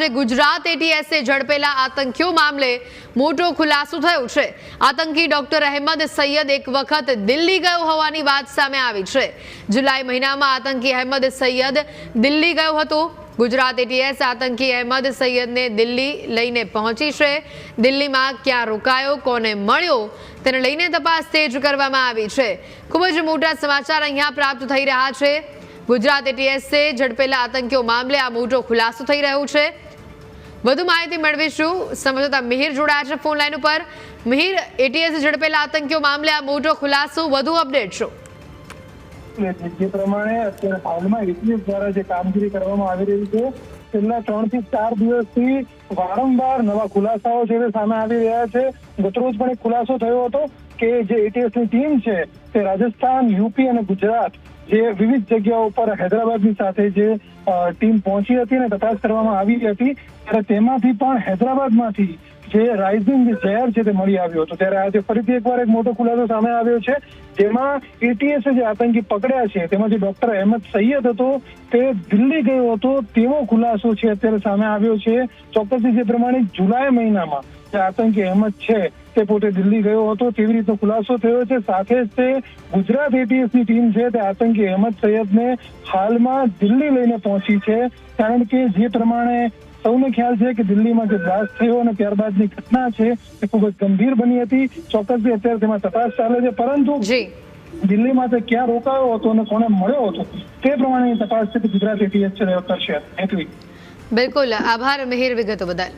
છે. ગુજરાત એટીએસે ઝડપેલા આતંકીઓ મામલે મોટો ખુલાસો થયો છે. આતંકી ડોક્ટર અહેમદ સૈયદ એક વખત દિલ્હી ગયો હોવાની વાત સામે આવી છે. જુલાઈ મહિનામાં આતંકી અહેમદ સૈયદ દિલ્હી ગયો હતો. ગુજરાત એટીએસ આતંકી અહેમદ સૈયદને દિલ્હી લઈને પહોંચી છે. દિલ્હીમાં ક્યાં રોકાયો, કોને મળ્યો, તેને લઈને તપાસ તેજ કરવામાં આવી છે. ખૂબ જ મોટા સમાચાર અહીંયા પ્રાપ્ત થઈ રહ્યા છે. ગુજરાત એટીએસે ઝડપેલા આતંકીઓ મામલે આ મોટો ખુલાસો થઈ રહ્યો છે. વધુ માહિતી મેળવીશું. સમજતા મિહિર જોડાયા છે ફોન લાઈન ઉપર. મિહિર એટીએસ ઝડપેલા આતંકીઓ મામલે આ મોટો ખુલાસો. વધુ અપડેટ શું? જે પ્રમાણે અત્યારે હાલમાં એટીએસ દ્વારા જે કામગીરી કરવામાં આવી રહી છે, છેલ્લા ત્રણથી ચાર દિવસથી વારંવાર નવા ખુલાસાઓ છે તે સામે આવી રહ્યા છે. ગતરોજ પણ એક ખુલાસો થયો હતો કે જે એટીએસની ટીમ છે તે રાજસ્થાન, યુપી અને ગુજરાત જે વિવિધ જગ્યાઓ પર હૈદરાબાદની સાથે જે ટીમ પહોંચી હતી અને તપાસ કરવામાં આવી હતી, ત્યારે તેમાંથી પણ હૈદરાબાદમાંથી જે રાઇઝિંગ ઝેર છે તે મળી આવ્યો હતો. ત્યારે આજે ફરીથી એકવાર એક મોટો ખુલાસો સામે આવ્યો છે. જેમાં એટીએસે જે આતંકી પકડ્યા છે, તેમાં જે ડોક્ટર અહેમદ સૈયદ હતો, તે દિલ્હી ગયો હતો, તેવો ખુલાસો છે અત્યારે સામે આવ્યો છે. ચોક્કસથી જે પ્રમાણે જુલાઈ મહિનામાં જે આતંકી અહેમદ છે, તે પોતે દિલ્હી ગયો હતો. તેવી રીતનો ખુલાસો થયો છે. સાથે જ તે ગુજરાત એટીએસની ટીમ છે, તે આતંકી અહેમદ સૈયદને હાલમાં દિલ્હી લઈને પહોંચી છે. કારણ કે જે પ્રમાણે સૌને ખ્યાલ છે કે દિલ્હીમાં જે બ્લાસ્ટ થયો અને ત્યારબાદની ઘટના છે એ ખૂબ જ ગંભીર બની હતી. ચોક્કસથી અત્યારે તેમાં તપાસ ચાલે છે. પરંતુ દિલ્હીમાં તે ક્યાં રોકાયો હતો અને કોને મળ્યો હતો તે પ્રમાણેની તપાસ છે તે ગુજરાત એટીએસ છે કરશે એટલી બિલકુલ. આભાર. મિહિર વિગતો બદલ.